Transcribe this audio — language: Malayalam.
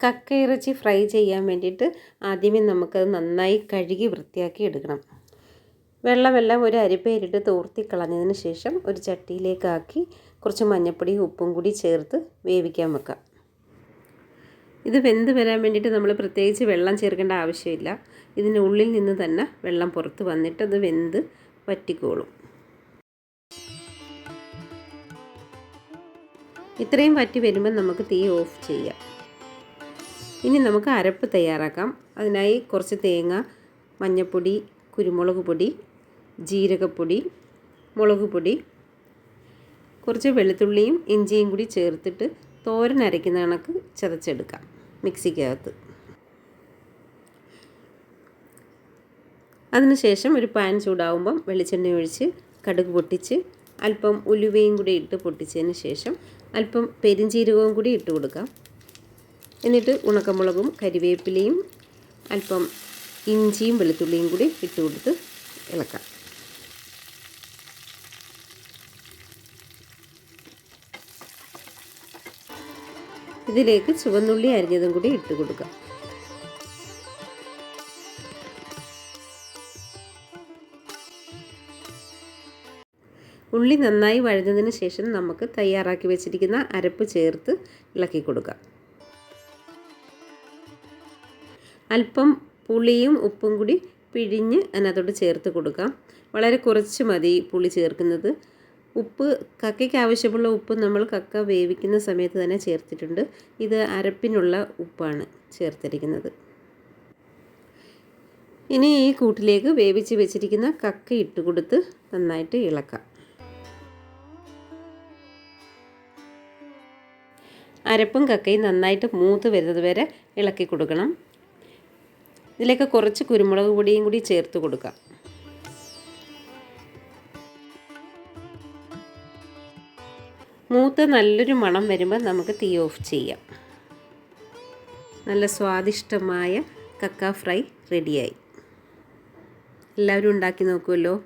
കക്ക ഇറച്ചി ഫ്രൈ ചെയ്യാൻ വേണ്ടിയിട്ട് ആദ്യമേ നമുക്കത് നന്നായി കഴുകി വൃത്തിയാക്കി എടുക്കണം. വെള്ളമെല്ലാം ഒരു അരിപ്പയിലിട്ട് തോർത്തി കളഞ്ഞതിന് ശേഷം ഒരു ചട്ടിയിലേക്കാക്കി കുറച്ച് മഞ്ഞപ്പൊടി ഉപ്പും കൂടി ചേർത്ത് വേവിക്കാൻ വെക്കാം. ഇത് വെന്ത് വരാൻ വേണ്ടിയിട്ട് നമ്മൾ പ്രത്യേകിച്ച് വെള്ളം ചേർക്കേണ്ട ആവശ്യമില്ല. ഇതിനുള്ളിൽ നിന്ന് തന്നെ വെള്ളം പുറത്ത് വന്നിട്ട് അത് വെന്ത് വറ്റിക്കോളും. ഇത്രയും വറ്റി വരുമ്പോൾ നമുക്ക് തീ ഓഫ് ചെയ്യാം. ഇനി നമുക്ക് അരപ്പ് തയ്യാറാക്കാം. അതിനായി കുറച്ച് തേങ്ങ മഞ്ഞൾപ്പൊടി കുരുമുളക് പൊടി ജീരകപ്പൊടി മുളക് പൊടി കുറച്ച് വെളുത്തുള്ളിയും ഇഞ്ചിയും കൂടി ചേർത്തിട്ട് തോരൻ അരയ്ക്കുന്ന കണക്ക് ചതച്ചെടുക്കാം മിക്സിക്കകത്ത്. അതിനുശേഷം ഒരു പാൻ ചൂടാവുമ്പം വെളിച്ചെണ്ണ ഒഴിച്ച് കടുക് പൊട്ടിച്ച് അല്പം ഉലുവയും കൂടി ഇട്ട് പൊട്ടിച്ചതിന് ശേഷം അല്പം പെരിഞ്ചീരകവും കൂടി ഇട്ട് കൊടുക്കാം. എന്നിട്ട് ഉണക്കമുളകും കരിവേപ്പിലയും അല്പം ഇഞ്ചിയും വെളുത്തുള്ളിയും കൂടി ഇട്ട് കൊടുത്ത് ഇളക്കാം. ഇതിലേക്ക് ചുവന്നുള്ളി അരിഞ്ഞതും കൂടി ഇട്ട് കൊടുക്കാം. ഉള്ളി നന്നായി വഴഞ്ഞതിന് ശേഷം നമുക്ക് തയ്യാറാക്കി വെച്ചിരിക്കുന്ന അരപ്പ് ചേർത്ത് ഇളക്കി കൊടുക്കാം. അല്പം പുളിയും ഉപ്പും കൂടി പിഴിഞ്ഞ് അതിനകത്തോട്ട് ചേർത്ത് കൊടുക്കാം. വളരെ കുറച്ച് മതി പുളി ചേർക്കുന്നത്. ഉപ്പ് കക്കയ്ക്ക് ആവശ്യമുള്ള ഉപ്പ് നമ്മൾ കക്ക വേവിക്കുന്ന സമയത്ത് തന്നെ ചേർത്തിട്ടുണ്ട്. ഇത് അരപ്പിനുള്ള ഉപ്പാണ് ചേർത്തിരിക്കുന്നത്. ഇനി ഈ കൂട്ടിലേക്ക് വേവിച്ച് വെച്ചിരിക്കുന്ന കക്ക ഇട്ട് കൊടുത്ത് നന്നായിട്ട് ഇളക്കാം. അരപ്പും കക്കയും നന്നായിട്ട് മൂത്ത് വരുന്നത് വരെ ഇളക്കി കൊടുക്കണം. ഇതിലേക്ക് കുറച്ച് കുരുമുളക് പൊടിയും കൂടി ചേർത്ത് കൊടുക്കാം. മൂത്ത് നല്ലൊരു മണം വരുമ്പോൾ നമുക്ക് തീ ഓഫ് ചെയ്യാം. നല്ല സ്വാദിഷ്ടമായ കക്ക ഫ്രൈ റെഡിയായി. എല്ലാവരും ഉണ്ടാക്കി നോക്കുമല്ലോ